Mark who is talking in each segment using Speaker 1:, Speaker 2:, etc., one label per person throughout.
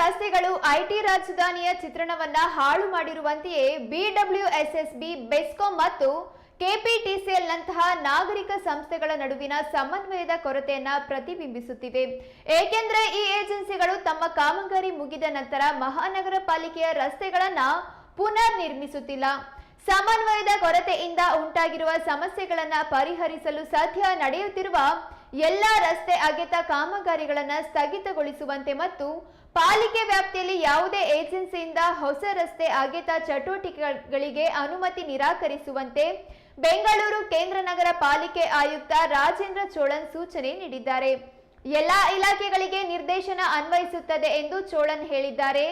Speaker 1: ರಸ್ತೆಗಳು ಐಟಿ ರಾಜಧಾನಿಯ ಚಿತ್ರಣವನ್ನ ಹಾಳು ಮಾಡಿರುವಂತೆಯೇ ಬಿಡಬ್ಲ್ಯೂಎಸ್ಎಸ್ಬಿ, ಬೆಸ್ಕಾಂ ಮತ್ತು ಕೆಪಿಟಿಸಿಎಲ್ ನಂತಹ ನಾಗರಿಕ ಸಂಸ್ಥೆಗಳ ನಡುವಿನ ಸಮನ್ವಯದ ಕೊರತೆಯನ್ನ ಪ್ರತಿಬಿಂಬಿಸುತ್ತಿವೆ. ಏಕೆಂದರೆ ಈ ಏಜೆನ್ಸಿಗಳು ತಮ್ಮ ಕಾಮಗಾರಿ ಮುಗಿದ ನಂತರ ಮಹಾನಗರ ಪಾಲಿಕೆಯ ರಸ್ತೆಗಳನ್ನ ಪುನರ್ ನಿರ್ಮಿಸುತ್ತಿಲ್ಲ ಸಮನ್ವಯದ ಕೊರತೆಯಿಂದ ಉಂಟಾಗಿರುವ ಸಮಸ್ಯೆಗಳನ್ನ ಪರಿಹರಿಸಲು ಸಾಧ್ಯ ನಡೆಯುತ್ತಿರುವ ಎಲ್ಲಾ ರಸ್ತೆ ಅಗೆತ ಕಾಮಗಾರಿಗಳನ್ನು ಸ್ಥಗಿತಗೊಳಿಸುವಂತೆ ಮತ್ತು ಪಾಲಿಕೆ ವ್ಯಾಪ್ತಿಯಲ್ಲಿ ಯಾವುದೇ ಏಜೆನ್ಸಿಯಿಂದ ಹೊಸ ರಸ್ತೆ ಅಗೆತ ಚಟುವಟಿಕೆಗಳಿಗೆ ಅನುಮತಿ ನಿರಾಕರಿಸುವಂತೆ ಬೆಂಗಳೂರು ಕೇಂದ್ರ ನಗರ ಪಾಲಿಕೆ ಆಯುಕ್ತ ರಾಜೇಂದ್ರ ಚೋಳನ್ ಸೂಚನೆ ನೀಡಿದ್ದಾರೆ. ಎಲ್ಲಾ ಇಲಾಖೆಗಳಿಗೆ ನಿರ್ದೇಶನ ಅನ್ವಯಿಸುತ್ತದೆ ಎಂದು ಚೋಳನ್ ಹೇಳಿದ್ದಾರೆ.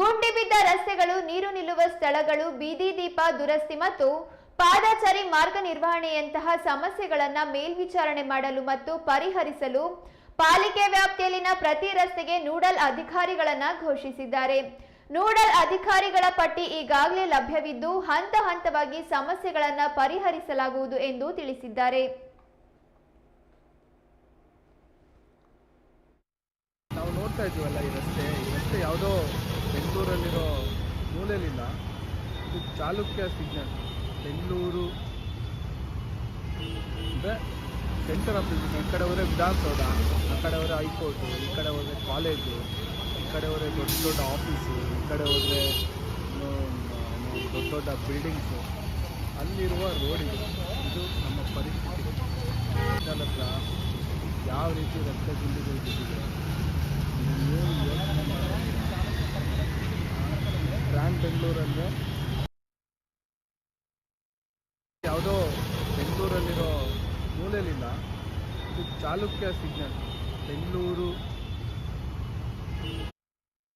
Speaker 1: ಗುಂಡಿ ಬಿದ್ದ ರಸ್ತೆಗಳು, ನೀರು ನಿಲ್ಲುವ ಸ್ಥಳಗಳು, ಬೀದಿ ದೀಪ, ದುರಸ್ತಿ ಮತ್ತು ಪಾದಚಾರಿ ಮಾರ್ಗ ನಿರ್ವಹಣೆಯಂತಹ ಸಮಸ್ಯೆಗಳನ್ನು ಮೇಲ್ವಿಚಾರಣೆ ಮಾಡಲು ಮತ್ತು ಪರಿಹರಿಸಲು ಪಾಲಿಕೆ ವ್ಯಾಪ್ತಿಯಲ್ಲಿನ ಪ್ರತಿ ರಸ್ತೆಗೆ ನೂಡಲ್ ಅಧಿಕಾರಿಗಳನ್ನ ಘೋಷಿಸಿದ್ದಾರೆ. ನೂಡಲ್ ಅಧಿಕಾರಿಗಳ ಪಟ್ಟಿ ಈಗಾಗಲೇ ಲಭ್ಯವಿದ್ದು ಹಂತ ಹಂತವಾಗಿ ಸಮಸ್ಯೆಗಳನ್ನ ಪರಿಹರಿಸಲಾಗುವುದು ಎಂದು ತಿಳಿಸಿದ್ದಾರೆ.
Speaker 2: ನಾವು ನೋಡ್ತಾ ಈ ರಸ್ತೆ ಈ ರಸ್ತೆ ಮೂಲೆಯಲ್ಲಿಲ್ಲ. ಇದು Chalukya signal. Bengaluru. Centre of the ಈ ಕಡೆ ಹೋದರೆ ವಿಧಾನಸೌಧ, ಆ ಕಡೆ ಹೋದರೆ ಹೈಕೋರ್ಟು, ಈ ಕಡೆ ಹೋದರೆ ಕಾಲೇಜು, ಈ ಕಡೆ ಹೋದರೆ ದೊಡ್ಡ ದೊಡ್ಡ ಆಫೀಸು ಈ ಕಡೆ ಹೋದರೆ ದೊಡ್ಡ ದೊಡ್ಡ ಬಿಲ್ಡಿಂಗ್ಸು ಅಲ್ಲಿರುವ ರೋಡ್ ಇದು. ನಮ್ಮ ಪರಿಸ್ಥಿತಿ. ಹತ್ರ ಯಾವ ರೀತಿ ರಕ್ತ ಗುಂಡಿಗಳು ಬಿದ್ದಿದೆ ಬ್ರ್ಯಾಂಡ್ ಬೆಂಗಳೂರಲ್ಲಿ ಯಾವುದೋ ಬೆಂಗಳೂರಲ್ಲಿರೋ ಮೂಲೆಯಲ್ಲಿಲ್ಲ ಇದು ಚಾಲುಕ್ಯ ಸಿಗ್ನಲ್ ಬೆಂಗಳೂರು